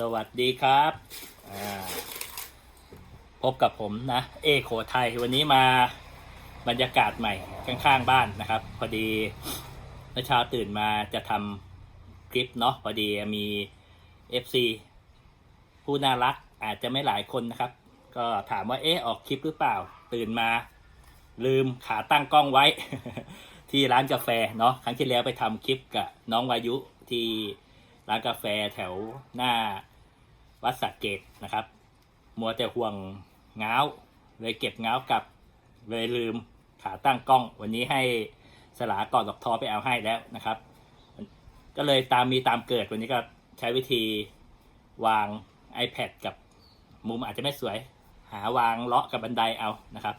สวัสดีครับพบกับผมนะ เอโคไทยวันนี้มาบรรยากาศใหม่ข้างๆบ้านนะครับ พอดีเมื่อเช้าตื่นมาจะทำคลิปเนาะพอดีมี FC ผู้น่ารักอาจจะไม่หลายคนนะครับ ก็ถามว่าเอ๊ะออกคลิปหรือเปล่า ตื่นมาลืมขาตั้งกล้องไว้ ที่ร้านกาแฟเนาะครั้งที่แล้วไปทำคลิปกับน้องวายุที่ร้านกาแฟแถวหน้า วัดสระเกตนะครับ มัวแต่ห่วงเงาเลยเก็บเงากับเลยลืมขาตั้งกล้อง วันนี้ให้สลากอดดอกทอไปเอาให้แล้วนะครับ ก็เลยตามมีตามเกิดวันนี้ก็ใช้วิธีวาง iPad กับมุมอาจจะไม่สวย หาวางเลาะกับบันไดเอานะครับ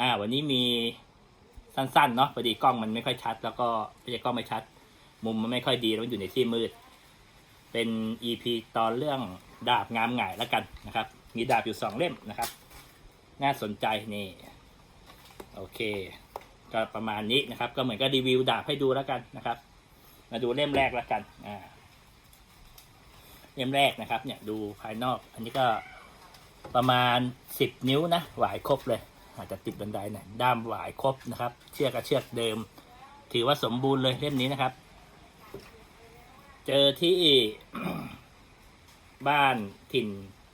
อ่า วันนี้มีสั้นๆเนาะพอดีกล้องมันไม่ค่อยชัด แล้วก็ไม่ใช่กล้องไม่ชัด มุมมันไม่ค่อยดีแล้วมันอยู่ในที่มืด เป็น EP ตอนเรื่อง ดาบงามหงายแล้วกันนะครับ มีดาบอยู่สองเล่มนะครับ น่าสนใจนี่โอเค ก็ประมาณนี้นะครับ ก็เหมือนกับรีวิวดาบให้ดูแล้วกันนะครับ มาดูเล่มแรกแล้วกันอ่าเล่มแรกนะครับ เนี่ยดูภายนอก อันนี้ก็ประมาณสิบนิ้วนะหวายครบเลย อาจจะติดบันไดหน่อยด้ามหวายครบนะครับ เชือกกับเชือกเดิม ถือว่าสมบูรณ์เลยเล่มนี้นะครับ เจอที่ บ้านถิ่น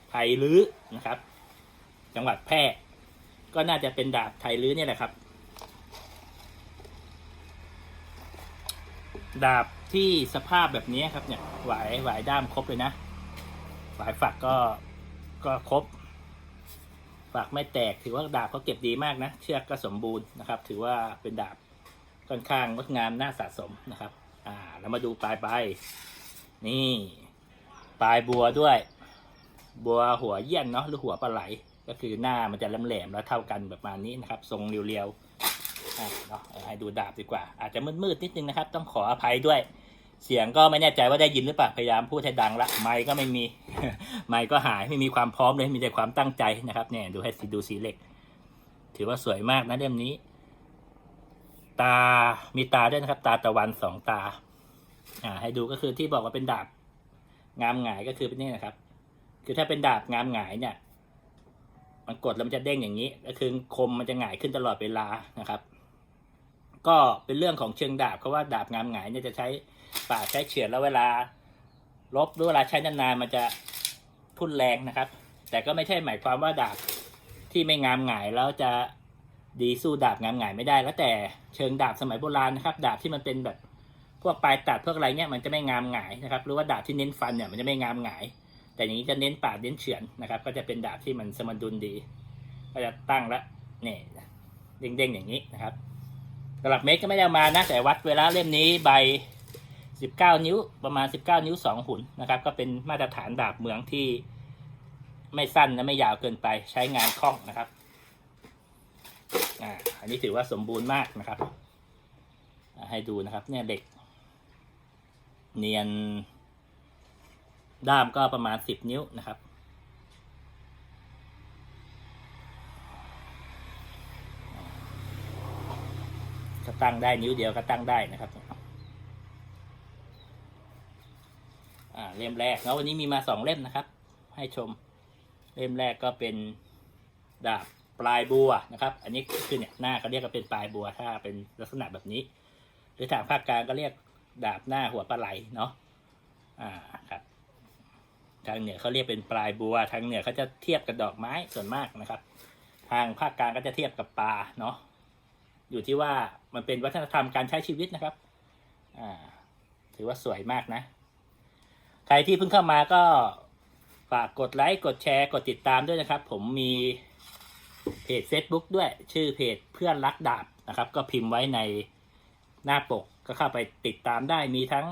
ไทยลื้อนะครับ จังหวัดแพร่ ก็น่าจะเป็นดาบไทยลื้อเนี่ยแหละครับ ดาบที่สภาพแบบนี้ครับเนี่ยหวายหวายด้ามครบเลยนะหวายฝักก็ก็ครบฝักไม่แตกถือว่าดาบเขาเก็บดีมากนะ เชือกก็สมบูรณ์นะครับ ถือว่าเป็นดาบค่อนข้างงดงามน่าสะสมนะครับ อ่า แล้วมาดูปลายใบนี่ ปลายบัวด้วย บัวหัวเยี่ยนเนาะหรือหัวปลาไหล ก็คือหน้ามันจะแหลมๆแล้วเท่ากันแบบมาณนี้นะครับ ทรงเรียวๆอ่าเนาะให้ดูดาบดีกว่า อาจจะมืดๆนิดนึงนะครับ ต้องขออภัยด้วย เสียงก็ไม่แน่ใจว่าได้ยินหรือเปล่าพยายามพูดให้ดังละไมค์ก็ไม่มีไมค์ก็หายไม่มีความพร้อมเลยมีแต่ความตั้งใจนะครับเนี่ยดูให้สีดูสีเหล็ก ถือว่าสวยมากนะเล่มนี้ตา มีตาด้วยนะครับ ตาตะวันสองตา อ่า ให้ดูก็คือที่บอกว่าเป็นดาบ งามหงายก็คือเป็นนี่นะครับ คือถ้าเป็นดาบงามหงายเนี่ย มันกดแล้วมันจะเด้งอย่างนี้ ก็คือคมมันจะหงายขึ้นตลอดเวลานะครับ ก็เป็นเรื่องของเชิงดาบเพราะว่าดาบงามหงายเนี่ยจะใช้ปากใช้เฉือนแล้วเวลาลบหรือเวลาใช้นานๆมันจะทุ่นแรงนะครับ แต่ก็ไม่ใช่หมายความว่าดาบที่ไม่งามหงายแล้วจะดีสู้ดาบงามหงายไม่ได้ แล้วแต่เชิงดาบสมัยโบราณนะครับ ดาบที่มันเป็นแบบ พวกปลายตัดพวกอะไรเนี่ยมันจะไม่งามหงายนะครับ หรือว่าดาบที่เน้นฟันเนี่ยมันจะไม่งามหงาย แต่อย่างนี้จะเน้นปาดเน้นเฉือนนะครับ ก็จะเป็นดาบที่มันสมดุลดี ก็จะตั้งแล้วเนี่ยเด้งๆอย่างนี้นะครับตลับเมตรก็ไม่ได้มานะ แต่วัดเวลาเล่มนี้ใบ 19 นิ้วประมาณ 19 นิ้ว 2 หุ่นนะครับ ก็เป็นมาตรฐานดาบเมืองที่ไม่สั้นและไม่ยาวเกินไปใช้งานคล่องนะครับอ่าอันนี้ถือว่าสมบูรณ์มากนะครับ ให้ดูนะครับเนี่ยเด็ก เนียน ด้ามก็ประมาณ10นิ้วนะครับ ก็ตั้งได้นิ้วเดียวก็ตั้งได้นะครับเล่มแรกแล้ววันนี้มีมาสองเล่มนะครับ ให้ชม เล่มแรกก็เป็นดาบปลายบัวนะครับ อันนี้คือเนี่ยหน้าก็เรียกว่าเป็นปลายบัวถ้าเป็นลักษณะแบบนี้ หรือทางภาคกลางก็เรียก ดาบหน้าหัวปลาไหลเนาะอ่าครับทางเหนือเขาเรียกเป็นปลายบัว ทางเหนือเขาจะเทียบกับดอกไม้ส่วนมากนะครับ ทางภาคกลางก็จะเทียบกับปลาเนาะอยู่ที่ว่ามันเป็นวัฒนธรรมการใช้ชีวิตนะครับอ่าถือว่าสวยมากนะ ใครที่เพิ่งเข้ามาก็ฝากกดไลค์กดแชร์กดติดตามด้วยนะครับ ผมมีเพจ Facebook ด้วยชื่อเพจเพื่อนรักดาบนะครับ ก็พิมพ์ไว้ในหน้าปก ก็เข้าไปติดตามได้มีทั้ง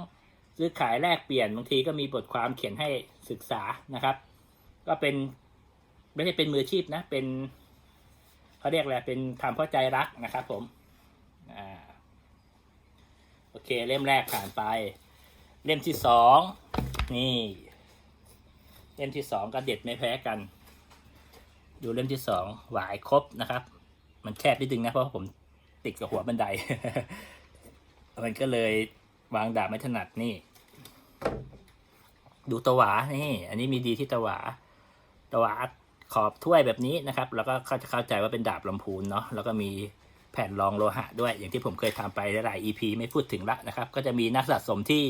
ซื้อขายแลกเปลี่ยนบางทีก็มีบทความเขียนให้ศึกษานะครับ ก็เป็นไม่ใช่เป็นมืออาชีพนะ เป็นเขาเรียกอะไรเป็นทำเพราะใจรักนะครับ ผมอ่าโอเคเล่มแรกผ่านไป เล่มที่สองนี่ เล่มที่สองก็เด็ดไม่แพ้กัน ดูเล่มที่สองหวายครบนะครับ มันแคบนิดนึงนะเพราะผมติดกับหัวบันได มันก็เลยวางดาบไม่ถนัดนี่ ดูตะหวานี่ อันนี้มีดีที่ตะหวาตะหวาขอบถ้วยแบบนี้นะครับ แล้วก็เขาจะเข้าใจว่าเป็นดาบลำพูนเนาะแล้วก็มีแผ่นรองโลหะด้วย อย่างที่ผมเคยทำไปหลาย EP ไม่พูดถึงละนะครับ ก็จะมีนักสะสมที่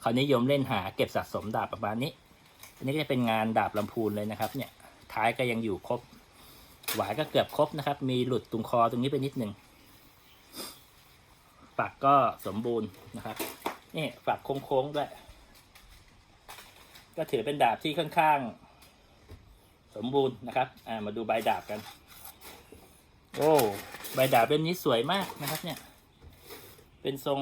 เขานิยมเล่นหาเก็บสะสมดาบประมาณนี้ อันนี้ก็จะเป็นงานดาบลำพูนเลยนะครับ เนี่ยท้ายก็ยังอยู่ครบหวายก็เกือบครบนะครับ มีหลุดตรงคอตรงนี้ไปนิดหนึ่ง ปักก็สมบูรณ์นะครับ นี่ปักโค้งๆด้วย ก็ถือเป็นดาบที่ค่อนข้าง สมบูรณ์นะครับอ่ามาดูใบดาบกัน โอ้ใบดาบเล่มนี้สวยมากนะครับ เนี่ย เป็นทรง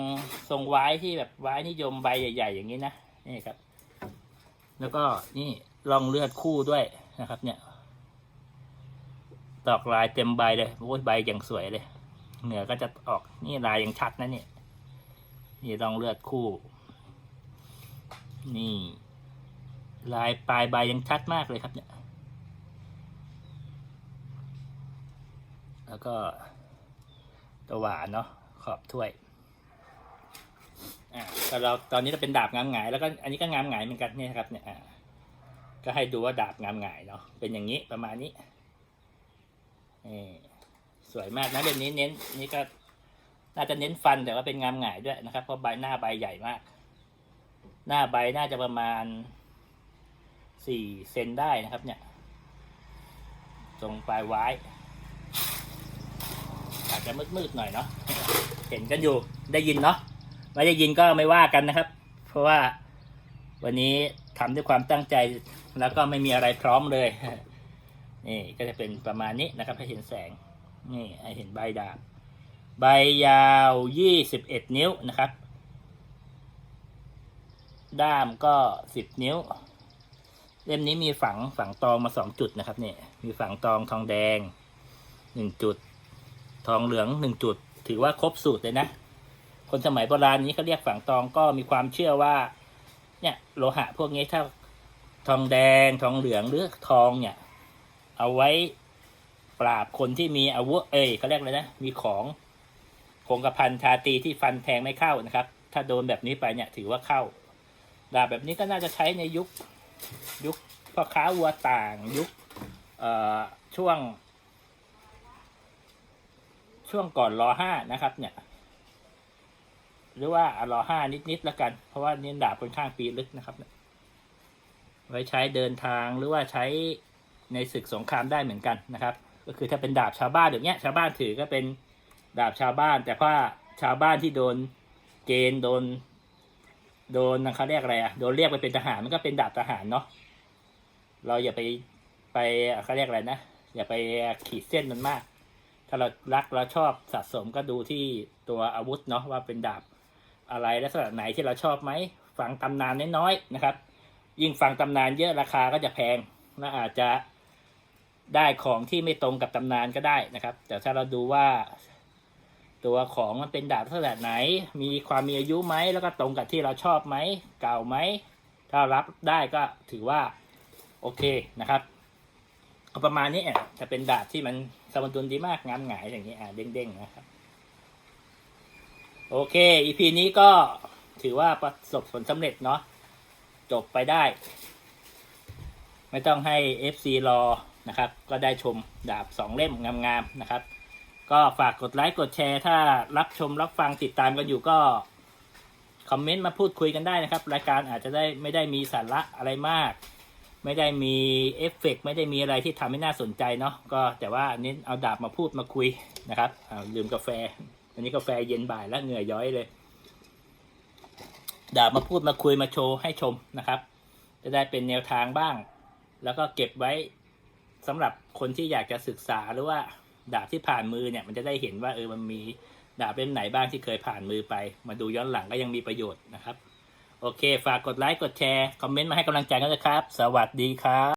ทรงไว้ที่แบบไว้นิยมใบใหญ่ ๆ อย่างนี้นะนี่ครับ แล้วก็นี่รองเลือดคู่ด้วยนะครับ เนี่ยดอกลายเต็มใบเลยโอ้ยใบอย่างสวยเลย เหนือก็จะออกนี่ลายยังชัดนะเนี่ยนี่รองเลือดคู่ นี่ ลายปลายใบยังชัดมากเลยครับ เนี่ย แล้วก็ตะหวานเนาะขอบถ้วยอ่าแต่เราตอนนี้เราเป็นดาบงามหงายแล้วก็อันนี้ก็งามหงายเหมือนกันเนี่ยครับเนี่ยอ่าก็ให้ดูว่าดาบงามหงายเนาะเป็นอย่างนี้ประมาณนี้นี่ สวยมากนะเล่มนี้เน้นนี่ก็น่าจะเน้นฟันแต่ว่าเป็นงามหงายด้วยนะครับเพราะใบหน้าใบใหญ่มาก หน้าใบน่าจะประมาณสี่เซนได้นะครับ เนี่ย ตรงปลายไว้อาจจะมืดๆหน่อยเนาะเห็นกันอยู่ได้ยินเนาะไม่ได้ยินก็ไม่ว่ากันนะครับ เพราะว่าวันนี้ทำด้วยความตั้งใจแล้วก็ไม่มีอะไรพร้อมเลยนี่ก็จะเป็นประมาณนี้นะครับให้เห็นแสง นี่เห็นใบดาบ ใบยาวยี่สิบเอ็ดนิ้วนะครับ ด้ามก็สิบนิ้ว เล่มนี้มีฝังฝังตองมาสองจุดนะครับเนี่ยมีฝังตองทองแดงหนึ่งจุด ทองเหลืองหนึ่งจุด ถือว่าครบสูตรเลยนะ คนสมัยโบราณนี้เขาเรียกฝังตองก็มีความเชื่อว่า เนี่ยโลหะพวกนี้ถ้าทองแดงทองเหลืองหรือทองเนี่ย เอาไว้ ปราบคนที่มีอาวุธเอ้ยเขาเรียกอะไรนะมีของคงกระพันชาตีที่ฟันแทงไม่เข้านะครับ ถ้าโดนแบบนี้ไปเนี่ยถือว่าเข้า ดาบแบบนี้ก็น่าจะใช้ในยุคยุคพ่อค้าวัวต่างยุคเอ่อช่วง ช่วงก่อนรอห้านะครับ เนี่ย หรือว่ารอห้านิดๆแล้วกัน เพราะว่านี่ดาบค่อนข้างปีลึกนะครับไว้ใช้เดินทางหรือว่าใช้ในศึกสงครามได้เหมือนกันนะครับ ก็คือถ้าเป็นดาบชาวบ้านอย่างเงี้ยชาวบ้านถือก็เป็นดาบชาวบ้าน แต่ว่าชาวบ้านที่โดนเกณฑ์โดน โดนเขาเรียกอะไรอะโดนเรียกไปเป็นทหารมันก็เป็นดาบทหารเนาะเราอย่าไปไปเขาเรียกอะไรนะอย่าไปขีดเส้นมันมาก ถ้าเรารักเราชอบสะสมก็ดูที่ตัวอาวุธเนาะว่าเป็นดาบอะไรลักษณะไหนที่เราชอบไหมฟังตำนานน้อยๆนะครับ ยิ่งฟังตำนานเยอะราคาก็จะแพงและอาจจะ ได้ของที่ไม่ตรงกับตำนานก็ได้นะครับ แต่ถ้าเราดูว่า ตัวของมันเป็นดาบลักษณะไหน มีความมีอายุไหมแล้วก็ตรงกับที่เราชอบไหมเก่าไหมถ้ารับได้ก็ถือว่าโอเคนะครับประมาณนี้จะเป็นดาบที่มันสมดุลดีมากงามหงายอย่างนี้อะเด้งๆนะครับ โอเคอีพีนี้ก็ถือว่าประสบผลสำเร็จเนาะจบไปได้ ไม่ต้องให้ FC รอ นะครับ ก็ได้ชมดาบสองเล่มงามๆนะครับ ก็ฝากกดไลค์กดแชร์ ถ้ารับชมรับฟังติดตามกันอยู่ก็คอมเมนต์มาพูดคุยกันได้นะครับ รายการอาจจะได้ไม่ได้มีสาระอะไรมาก ไม่ได้มีเอฟเฟกต์ไม่ได้มีอะไรที่ทำให้น่าสนใจเนาะก็แต่ว่าเน้นเอาดาบมาพูดมาคุยนะครับอ้าลืมกาแฟ อันนี้กาแฟเย็นบ่ายแล้วเหงื่อย้อยเลยดาบมาพูดมาคุยมาโชว์ให้ชมนะครับ จะได้เป็นแนวทางบ้าง แล้วก็เก็บไว้ สำหรับคนที่อยากจะศึกษาหรือว่าดาบที่ผ่านมือเนี่ยมันจะได้เห็นว่าเออมันมีดาบเล่มไหนบ้างที่เคยผ่านมือไป มาดูย้อนหลังก็ยังมีประโยชน์นะครับ โอเค ฝากกดไลค์กดแชร์ คอมเมนต์มาให้กำลังใจกันนะครับ สวัสดีครับ